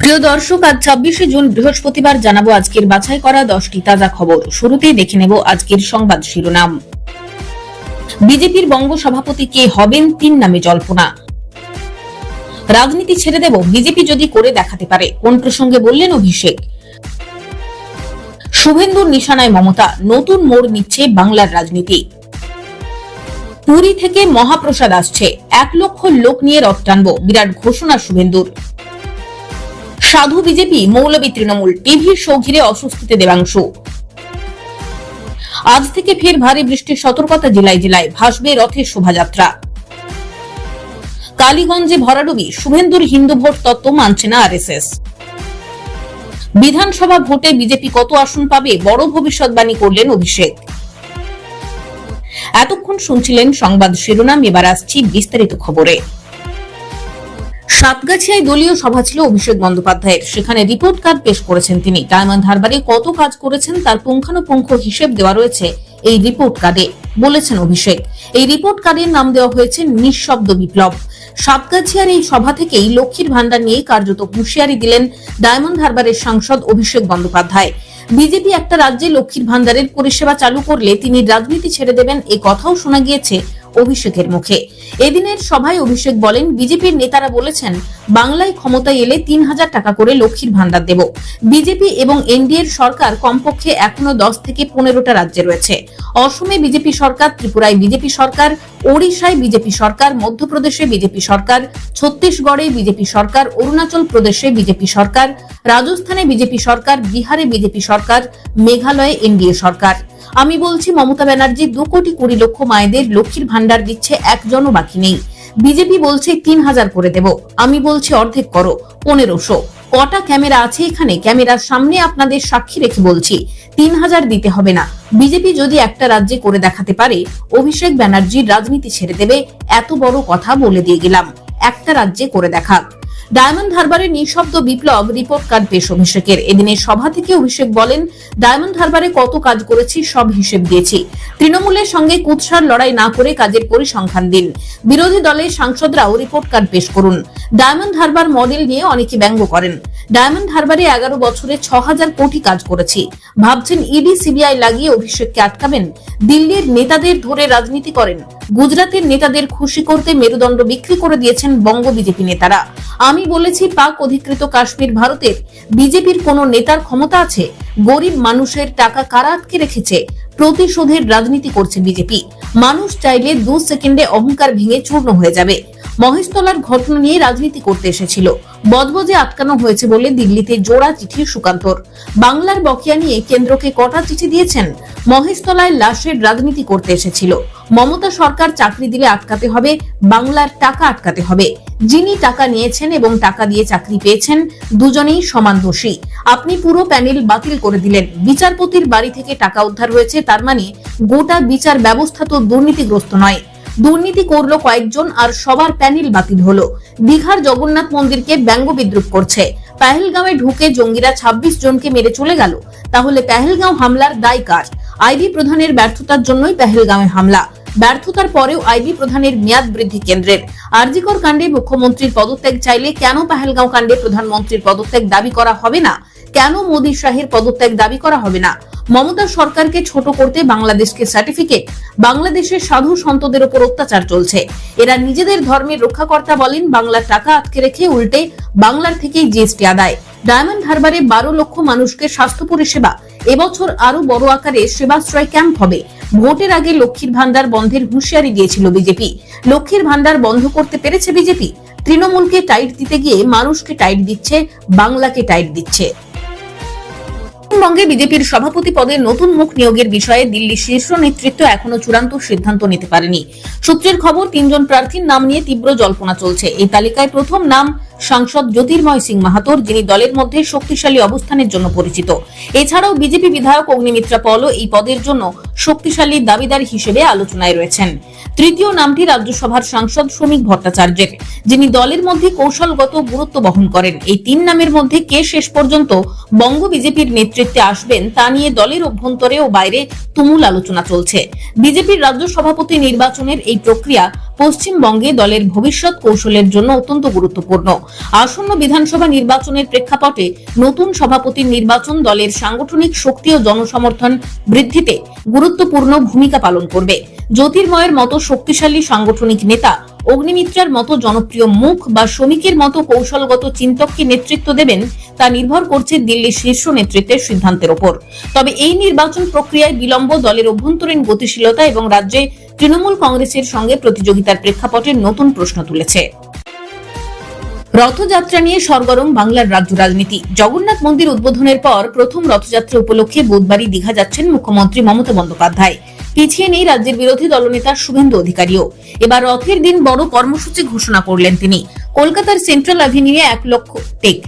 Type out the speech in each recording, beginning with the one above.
প্রিয় দর্শক, আজ ছাব্বিশে জুন, বৃহস্পতিবার জানাব আজকের বাছাই করা দশটি তাজা খবর। শুরুতেই দেখে নেব আজকের সংবাদ শিরোনাম। বিজেপির বঙ্গ সভাপতি কে হবেন তিন নামে জল্পনা। রাজনীতি ছেড়ে দেব বিজেপি যদি করে দেখাতে পারে, কোন প্রসঙ্গে বললেন অভিষেক? শুভেন্দুর নিশানায় মমতা, নতুন মোড় নিচ্ছে বাংলার রাজনীতি। পুরী থেকে মহাপ্রসাদ আসছে, এক লক্ষ লোক নিয়ে রথ টানব, বিরাট ঘোষণা শুভেন্দুর। সাধু বিজেপি মৌলবী তৃণমূল টিভির শো ঘিরে অস্বস্তিতে দেবাংশু। আজ থেকে ফের ভারী বৃষ্টির সতর্কতা জেলায় জেলায়, ভাসবে রথের শোভাযাত্রা। কালীগঞ্জে ভরাডুবি, শুভেন্দুর হিন্দু ভোট তত্ত্ব মানছে না আরএসএস। বিধানসভা ভোটে বিজেপি কত আসন পাবে, বড় ভবিষ্যৎবাণী করলেন অভিষেক। এতক্ষণ শুনছিলেন সংবাদ শিরোনাম, এবার আসছি বিস্তারিত খবরে। সাতগাছিয়ায় দলীয় সভা ছিল অভিষেক বন্দ্যোপাধ্যায়ের। সেখানে রিপোর্ট কার্ড পেশ করেছেন তিনি। ডায়মন্ড হারবারে কত কাজ করেছেন তার পুঙ্খানুপুঙ্খ হিসেব দেওয়া রয়েছে এই রিপোর্ট কার্ডে বলেছেন অভিষেক। এই রিপোর্ট কার্ডের নাম দেওয়া হয়েছে নিঃশব্দ বিপ্লব। সাতগাছিয়ার এই সভা থেকেই লক্ষ্মীর ভান্ডার নিয়ে কার্যত হুঁশিয়ারি দিলেন ডায়মন্ড হারবারের সাংসদ অভিষেক বন্দ্যোপাধ্যায়। বিজেপি একটা রাজ্যে লক্ষ্মীর ভান্ডারের পরিষেবা চালু করলে তিনি রাজনীতি ছেড়ে দেবেন এ কথাও শোনা গিয়েছে অভিষেকের মুখে। এদিনের সভায় অভিষেক বলেন, বিজেপির নেতারা বলেছেন, বাংলায় ক্ষমতায় এলে তিন হাজার টাকা করে লক্ষ্মীর ভান্ডার দেব। বিজেপি এবং এনডিএর সরকার কমপক্ষে এখনও দশ থেকে পনেরোটা রাজ্যে রয়েছে। অসমে বিজেপি সরকার, ত্রিপুরায় বিজেপি সরকার, ওড়িশায় বিজেপি সরকার, মধ্যপ্রদেশে বিজেপি সরকার, ছত্তিশগড়ে বিজেপি সরকার, অরুণাচল প্রদেশে বিজেপি সরকার, রাজস্থানে বিজেপি সরকার, বিহারে বিজেপি সরকার, মেঘালয়ে এনডিএ সরকার। আমি বলছি, মমতা ব্যানার্জি দু কোটি কুড়ি লক্ষ মায়েদের লক্ষ্মীর ভান্ডার দিচ্ছে, একজনও বাকি নেই। বিজেপি বলছে, তিন হাজার করে দেব। আমি বলছি, অর্ধেক করো, পনেরোশো। কটা ক্যামেরা আছে এখানে? ক্যামেরার সামনে আপনাদের সাক্ষী রেখে বলছি, তিন হাজার দিতে হবে না। বিজেপি যদি একটা রাজ্যে করে দেখাতে পারে, অভিষেক ব্যানার্জির রাজনীতি ছেড়ে দেবে, এত বড় কথা বলে দিয়ে গেলাম। একটা রাজ্যে করে দেখাক। ডায়মন্ড হারবারের নিঃশব্দ বিপ্লব রিপোর্ট কার্ড পেশ অভিষেকের। এদিনের সভা থেকে অভিষেক বলেন, ডায়মন্ড হারবারে কত কাজ করেছি, সব হিসেব দিয়েছি। তৃণমূলের সঙ্গে কুৎসার লড়াই না করে কাজের পরিসংখ্যান দিন। বিরোধী দলের সাংসদরাও রিপোর্ট কার্ড পেশ করুন। ডায়মন্ড হারবার মডেল নিয়ে অনেকে ব্যঙ্গ করেন। ডায়মন্ড হারবারে এগারো বছরে ছ হাজার কোটি কাজ করেছি। ভাবছেন ইডি, সিবিআই লাগিয়ে অভিষেককে আটকাবেন। দিল্লির নেতাদের ধরে রাজনীতি করেন। গুজরাটের নেতাদের খুশি করতে মেরুদণ্ড বিক্রি করে দিয়েছেন বঙ্গ বিজেপি নেতারা। আমি বলেছি, পাক অধিকৃত কাশ্মীর ভারতের বিজেপির কোন নেতার ক্ষমতা আছে? গরিব মানুষের টাকা কারা আটকে রেখেছে? প্রতিশোধের রাজনীতি করছে বিজেপি। মানুষ চাইলে দু সেকেন্ডে অহংকার ভেঙে চূর্ণ হয়ে যাবে। মহেশতলার ঘটনা নিয়ে রাজনীতি করতে এসেছিল। বদবজে আটকানো হয়েছে বলে দিল্লিতে জোড়া চিঠি সুকান্তর। বাংলার বকেয়া নিয়ে কেন্দ্রকে কটা চিঠি দিয়েছেন? মহেশতলায় লাশের রাজনীতি করতে এসেছিল। মমতা সরকার চাকরি দিলে আটকাতে হবে, বাংলার টাকা আটকাতে হবে। যিনি টাকা নিয়েছেন এবং টাকা দিয়ে চাকরি পেয়েছেন, দুজনেই সমান দোষী। আপনি পুরো প্যানেল বাতিল করে দিলেন। বিচারপতির বাড়ি থেকে টাকা উদ্ধার হয়েছে, তার মানে গোটা বিচার ব্যবস্থা তো দুর্নীতিগ্রস্ত নয়। দুর্নীতি করল কয়েকজন আর সবার প্যানেল বাতিল হলো। দীঘার জগন্নাথ মন্দিরকে ব্যঙ্গ বিদ্রুপ করছে। পেহেলগাঁওয়ে ঢুকে জঙ্গিরা ২৬ জনকে মেরে চলে গেল। তাহলে পেহেলগাঁও হামলার দায় কার? আইবি প্রধানের ব্যর্থতার জন্যই পেহেলগাঁওয়ে হামলা। ব্যর্থতার পরেও আইবি প্রধানের মেয়াদ বৃদ্ধি কেন্দ্রের। আরজিকর কাণ্ডে মুখ্যমন্ত্রীর পদত্যাগ চাইলে কেন পেহেলগাঁও কাণ্ডে প্রধানমন্ত্রীর পদত্যাগ দাবি করা হবে না? কেন মোদী শাহের পদত্যাগ দাবি করা হবে না? মমতা সরকারকে ছোট করতে বাংলাদেশকে সার্টিফিকেট বাংলাদেশের সাধু সন্তদের উপর অত্যাচার চলছে। এরা নিজেদের ধর্মের রক্ষাকর্তা বলেন বাংলার টাকা আটকে রেখে উল্টে বাংলার থেকেই জিএসটি আদায়। ডায়মন্ড হারবারে বারো লক্ষ মানুষকে স্বাস্থ্য পরিষেবা এবছর আরও বড় আকারে সেবাশ্রয় ক্যাম্প হবে। ভোটের আগে লক্ষ্মীর ভান্ডার বন্ধের হুঁশিয়ারি দিয়েছিল বিজেপি। লক্ষ্মীর ভান্ডার বন্ধ করতে পেরেছে বিজেপি। তৃণমূলকে টাইট দিতে গিয়ে মানুষকে টাইট দিচ্ছে, বাংলাকে টাইট দিচ্ছে। পশ্চিমবঙ্গে বিজেপির সভাপতি পদে নতুন মুখ নিয়োগের বিষয়ে দিল্লির শীর্ষ নেতৃত্ব এখনও চূড়ান্ত সিদ্ধান্ত নিতে পারেনি। সূত্রের খবর, তিনজন প্রার্থীর নাম নিয়ে তীব্র জল্পনা চলছে। এই তালিকায় প্রথম নাম সাংসদ জ্যোতির্ময় সিং মাহাতোর, যিনি দলের মধ্যে শক্তিশালী অবস্থানের জন্য পরিচিত। এছাড়াও বিজেপি বিধায়ক অগ্নিমিত্রা পলও এই পদের জন্য শক্তিশালী দাবিদার হিসেবে আলোচনায় রয়েছেন। তৃতীয় নামটি রাজ্যসভার সাংসদ শ্রমিক ভট্টাচার্যের, যিনি দলের মধ্যে কৌশলগত গুরুত্ব বহন করেন। এই তিন নামের মধ্যে কে শেষ পর্যন্ত বঙ্গ বিজেপির নেতৃত্বে আসবেন তা নিয়ে দলের অভ্যন্তরে ও বাইরে তুমুল আলোচনা চলছে। বিজেপির রাজ্য সভাপতি নির্বাচনের এই প্রক্রিয়া পশ্চিমবঙ্গে দলের ভবিষ্যৎ কৌশলের জন্য অত্যন্ত গুরুত্বপূর্ণ। আসন্ন বিধানসভা নির্বাচনের প্রেক্ষাপটে নতুন সভাপতির নির্বাচন দলের সাংগঠনিক শক্তি ও জনসমর্থন বৃদ্ধিতে গুরুত্বপূর্ণ ভূমিকা পালন করবে। জ্যোতির্ময়ের মতো শক্তিশালী সাংগঠনিক নেতা, অগ্নিমিত্রার মতো জনপ্রিয় মুখ বা শ্রমিকের মতো কৌশলগত চিন্তককে নেতৃত্ব দেবেন তা নির্ভর করছে দিল্লির শীর্ষ নেতৃত্বের সিদ্ধান্তের ওপর। তবে এই নির্বাচন প্রক্রিয়ায় বিলম্ব দলের অভ্যন্তরীণ গতিশীলতা এবং রাজ্যে তৃণমূল কংগ্রেসের সঙ্গে প্রতিযোগিতার প্রেক্ষাপটে নতুন প্রশ্ন তুলেছে। রথযাত্রা নিয়ে সরগরম বাংলার রাজ্য রাজনীতি। জগন্নাথ মন্দির উদ্বোধনের পর প্রথম রথযাত্রা উপলক্ষে বুধবারই দীঘা যাচ্ছেন মুখ্যমন্ত্রী মমতা বন্দ্যোপাধ্যায়। পিছিয়ে নেই রাজ্যের বিরোধী দলনেতা শুভেন্দু অধিকারীও। এবার রথের দিন বড় কর্মসূচি ঘোষণা করলেন তিনি। কলকাতার সেন্ট্রাল অ্যাভিনিউয়ে এক লক্ষ টেক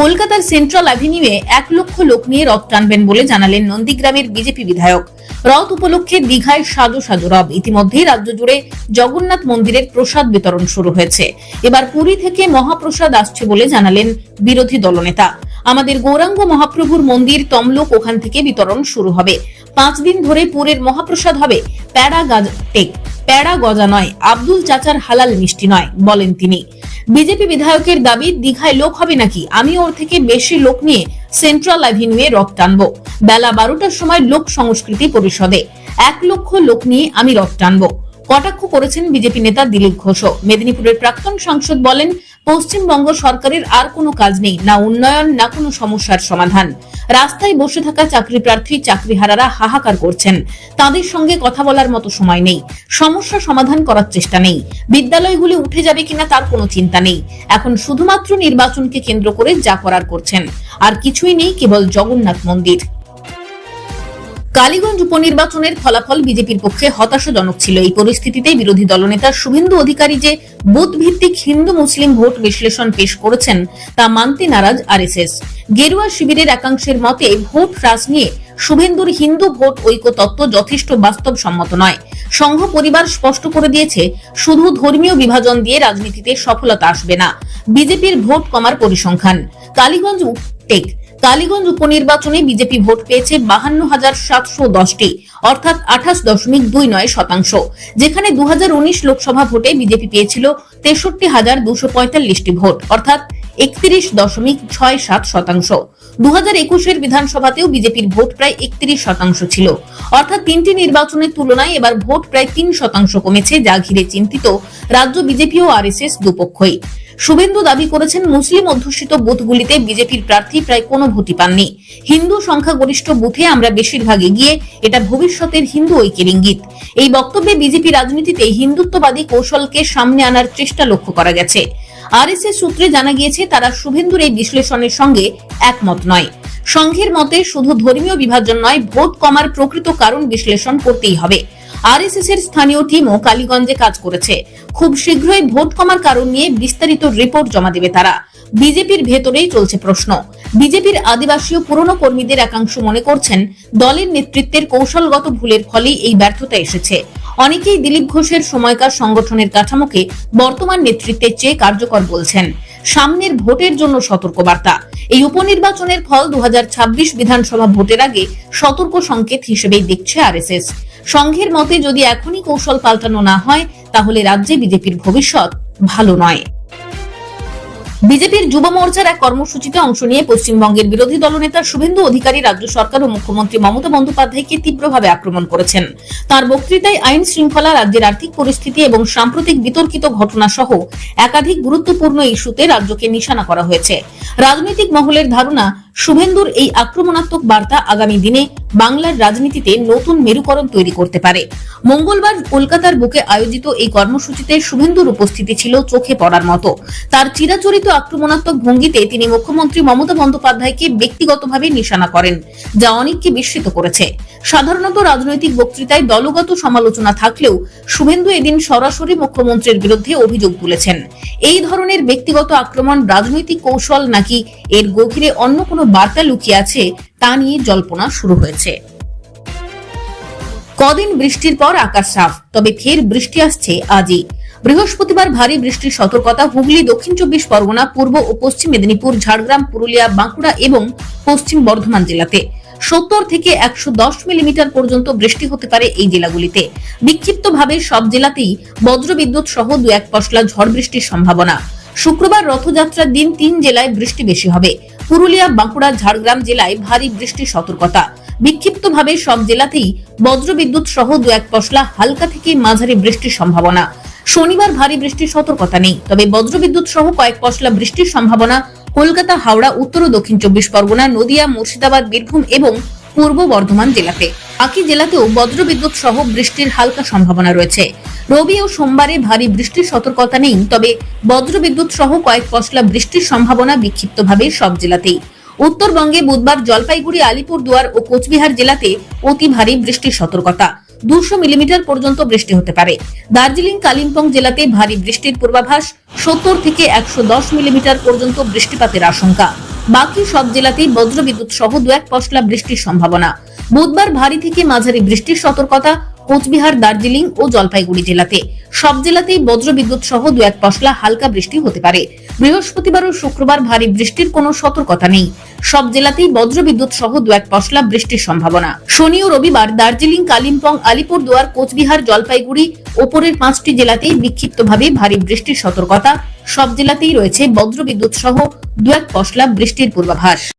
কলকাতার সেন্ট্রাল অ্যাভিনিউয়ে এক লক্ষ লোক নিয়ে রথ টানবেন বলে জানালেন নন্দীগ্রামের বিজেপি বিধায়ক। রথ উপলক্ষে দীঘায় সাজো সাজো রব। ইতিমধ্যেই রাজ্য জুড়ে জগন্নাথ মন্দিরের প্রসাদ বিতরণ শুরু হয়েছে। এবার পুরী থেকে মহাপ্রসাদ আসছে বলে জানালেন বিরোধী দলনেতা। আমাদের গৌরাঙ্গ মহাপ্রভুর মন্দির তমলুক ওখান থেকে বিতরণ শুরু হবে। পাঁচ দিন ধরে পুরের মহাপ্রসাদ হবে প্যারা গাজ টেক প্যারা গজা নয়, আব্দুল চাচার হালাল মিষ্টি নয়, বলেন তিনি। বিজেপি বিধায়কের দাবি, দীঘায় লোক হবে নাকি? আমি ওর থেকে বেশি লোক নিয়ে সেন্ট্রাল অ্যাভিনিউয়ে রথ টানব। বেলা বারোটার সময় লোক সংস্কৃতি পরিষদে। এক লক্ষ লোক নিয়ে আমি রথ টানব। কটাক্ষ করেছেন বিজেপি নেতা দিলীপ ঘোষ মেদিনীপুরের প্রাক্তন সাংসদ বলেন পশ্চিমবঙ্গ সরকারের আর কোনো কাজ নেই, না উন্নয়ন, না কোনো সমস্যার সমাধান। রাস্তায় বসে থাকা চাকরি প্রার্থী, চাকরিহারারা হাহাকার করছেন। তাদের সঙ্গে কথা বলার মতো সময় নেই। সমস্যা সমাধান করার চেষ্টা নেই। বিদ্যালয়গুলি উঠে যাবে কিনা তার কোনো চিন্তা নেই। এখন শুধুমাত্র নির্বাচনকে কেন্দ্র করে যা করার করছেন। আর কিছুই নেই, কেবল জগন্নাথ মন্দির। কালীগঞ্জ উপনির্বাচনের ফলাফল বিজেপির পক্ষে হতাশাজনক ছিল। এই পরিস্থিতিতে বিরোধী দলনেতা শুভেন্দু অধিকারী যে বুথ ভিত্তিক হিন্দু মুসলিম ভোট বিশ্লেষণ পেশ করেছেন, তা মানতে নারাজ আরএসএস। গেরুয়া শিবিরের একাংশের মতে, ভোট হ্রাস নিয়ে শুভেন্দুর হিন্দু ভোট ঐক্য তত্ত্ব যথেষ্ট বাস্তবসম্মত নয়। সংঘ পরিবার স্পষ্ট করে দিয়েছে, শুধু ধর্মীয় বিভাজন দিয়ে রাজনীতিতে সফলতা আসবে না। বিজেপির ভোট কমার পরিসংখ্যান। কালীগঞ্জ টেক কালীগঞ্জ উপনির্বাচনে বিজেপি ভোট পেয়েছে বাহান্ন হাজার সাতশো দশটি, অর্থাৎ আঠাশ দশমিক দুই নয় শতাংশ। যেখানে দু হাজার উনিশ লোকসভা ভোটে বিজেপি পেয়েছিল তেষট্টি হাজার দুশো পঁয়তাল্লিশটি ভোট, অর্থাৎ একত্রিশ দশমিক ছয় সাত শতাংশ। দু বিধানসভাতেও বিজেপির ভোট প্রায় একত্রিশ শতাংশ ছিল। অর্থাৎ তিনটি নির্বাচনের তুলনায় এবার ভোট প্রায় তিন শতাংশ কমেছে, যা ঘিরে চিন্তিত রাজ্য বিজেপি ও আরএসএস দুপক্ষই। শুভেন্দু দাবি করেছেন, মুসলিম অধ্যুষিত বুথগুলিতে বিজেপির প্রার্থী প্রায় কোনো ভোটই পাননি। হিন্দু সংখ্যাগরিষ্ঠ বুথে আমরা বেশিরভাগ এগিয়ে, এটা ভবিষ্যতের হিন্দু ঐক্যের ইঙ্গিত। এই বক্তব্যে বিজেপি রাজনীতিতে হিন্দুত্ববাদী কৌশলকে সামনে আনার চেষ্টা লক্ষ্য করা গেছে। আরএসএস সূত্রে জানা গিয়েছে, তারা শুভেন্দুর এই বিশ্লেষণের সঙ্গে একমত নয়। সংঘের মতে শুধু ধর্মীয় বিভাজন নয় ভোট কমার প্রকৃত কারণ বিশ্লেষণ করতেই হবে। আরএসএস এর স্থানীয় টিমও কালীগঞ্জে কাজ করেছে। খুব শীঘ্রই ভোট কমার কারণ নিয়ে বিস্তারিত রিপোর্ট জমা দেবে তারা। বিজেপির ভেতরেই চলছে প্রশ্ন। বিজেপির আদিবাসী ও পুরনো কর্মীদের একাংশ মনে করছেন, দলের নেতৃত্বের কৌশলগত ভুলের ফলেই এই ব্যর্থতা এসেছে। অনেকেই দিলীপ ঘোষের সময়কার সংগঠনের কাঠামোকে বর্তমান নেতৃত্বের চেয়ে কার্যকর বলছেন। সামনের ভোটের জন্য সতর্কবার্তা। এই উপনির্বাচনের ফল দু হাজার ছাব্বিশ বিধানসভা ভোটের আগে সতর্ক সংকেত হিসেবেই দেখছে আরএসএস। সংঘের মতে যদি এখনই কৌশল পাল্টানো না হয়, তাহলে রাজ্যে বিজেপির ভবিষ্যৎ ভালো নয়। বিজেপির যুব মোর্চার এক কর্মসূচিতে অংশ নিয়ে পশ্চিমবঙ্গের বিরোধী দলনেতা শুভেন্দু অধিকারী রাজ্য সরকার ও মুখ্যমন্ত্রী মমতা বন্দ্যোপাধ্যায়কে তীব্রভাবে আক্রমণ করেছেন। তার বক্তৃতায় আইন শৃঙ্খলা, রাজ্যের আর্থিক পরিস্থিতি এবং সাম্প্রতিক বিতর্কিত ঘটনা সহ একাধিক গুরুত্বপূর্ণ ইস্যুতে রাজ্যকে নিশানা করা হয়েছে। রাজনৈতিক মহলের ধারণা শুভেন্দুর এই আক্রমণাত্মক বার্তা আগামী দিনে বাংলার রাজনীতিতে নতুন মেরুকরণ তৈরি করতে পারে। মঙ্গলবার কলকাতার বুকে আয়োজিত এই কর্মসূচিতে শুভেন্দুর উপস্থিতি ছিল চোখে পড়ার মতো। তার চিরাচরিত আক্রমণাত্মক ভঙ্গিতে তিনি মুখ্যমন্ত্রী মমতা বন্দ্যোপাধ্যায়কে ব্যক্তিগতভাবে নিশানা করেন, যা অনেককে বিস্মিত করেছে। সাধারণত রাজনৈতিক বক্তৃতায় দলগত সমালোচনা থাকলেও শুভেন্দু এদিন সরাসরি মুখ্যমন্ত্রীর বিরুদ্ধে অভিযোগ তুলেছেন। এই ধরনের ব্যক্তিগত আক্রমণ রাজনৈতিক কৌশল নাকি এর গভীরে অন্য কোনো বার্তা লুকিয়ে আছে তা নিয়ে জল্পনা শুরু হয়েছে। কদিন বৃষ্টির পর আকাশ সাফ, তবে ফের বৃষ্টি আসছে আজই। বৃহস্পতিবার ভারী বৃষ্টির সতর্কতা হুগলি, দক্ষিণ চব্বিশ পরগনা, পূর্ব ও পশ্চিম মেদিনীপুর, ঝাড়গ্রাম, পুরুলিয়া, বাঁকুড়া এবং পশ্চিম বর্ধমান জেলাতে। সত্তর থেকে একশো দশ মিলিমিটার পর্যন্ত বৃষ্টি হতে পারে এই জেলাগুলিতে। বিক্ষিপ্তভাবে সব জেলাতেই বজ্রবিদ্যুৎ সহ দু এক পশলা ঝড় বৃষ্টির সম্ভাবনা। শুক্রবার রথযাত্রার দিন তিন জেলায় বৃষ্টি বেশি হবে। পুরুলিয়া, বাঁকুড়া, ঝাড়গ্রাম জেলায় ভারী বৃষ্টির সতর্কতা। বিক্ষিপ্তভাবে সব জেলাতেই বজ্রবিদ্যুৎ সহ দু এক পশলা হালকা থেকে মাঝারি বৃষ্টির সম্ভাবনা। শনিবার ভারী বৃষ্টির সতর্কতা নেই, তবে বজ্রবিদ্যুৎ সহ কয়েক পশলা বৃষ্টির সম্ভাবনা কলকাতা, হাওড়া, উত্তর ও দক্ষিণ চব্বিশ পরগনা, নদিয়া, মুর্শিদাবাদ, বীরভূম এবং পূর্ব বর্ধমান জেলাতে। বাকি জেলাতেও বজ্রবিদ্যুৎ সহ বৃষ্টির হালকা সম্ভাবনা রয়েছে। রবি ও সোমবারে ভারী বৃষ্টির সতর্কতা নেই, তবে বজ্রবিদ্যুৎ সহ কয়েক পশলা বৃষ্টির সম্ভাবনা বিক্ষিপ্তভাবে সব জেলাতেই। উত্তরবঙ্গে বুধবার জলপাইগুড়ি, আলিপুরদুয়ার ও কোচবিহার জেলাতে অতি ভারী বৃষ্টির সতর্কতা। দুশো মিলিমিটার পর্যন্ত বৃষ্টি হতে পারে। দার্জিলিং, কালিম্পং জেলাতে ভারী বৃষ্টির পূর্বাভাস, সত্তর থেকে একশো দশ মিলিমিটার পর্যন্ত বৃষ্টিপাতের আশঙ্কা। বাকি সব জেলাতেই বজ্রবিদ্যুৎ সহ দু এক পশলা বৃষ্টির সম্ভাবনা। বুধবার ভারী থেকে মাঝারি বৃষ্টির সতর্কতা কোচবিহার, দার্জিলিং ও জলপাইগুড়ি জেলাতে। সব জেলাতেই বজ্রবিদ্যুৎ সহ দু এক পশলা হালকা বৃষ্টি হতে পারে। বৃহস্পতিবার ও শুক্রবার ভারী বৃষ্টির কোনো সতর্কতা নেই। সব জেলাতেই বজ্রবিদ্যুৎ সহ দু এক পশলা বৃষ্টির সম্ভাবনা। শনি ও রবিবার দার্জিলিং, কালিম্পং, আলিপুরদুয়ার, কোচবিহার, জলপাইগুড়ি ওপরের পাঁচটি জেলাতেই বিক্ষিপ্তভাবে ভারী বৃষ্টির সতর্কতা। সব জেলাতেই রয়েছে বজ্রবিদ্যুৎ সহ দু এক পশলা বৃষ্টির পূর্বাভাস।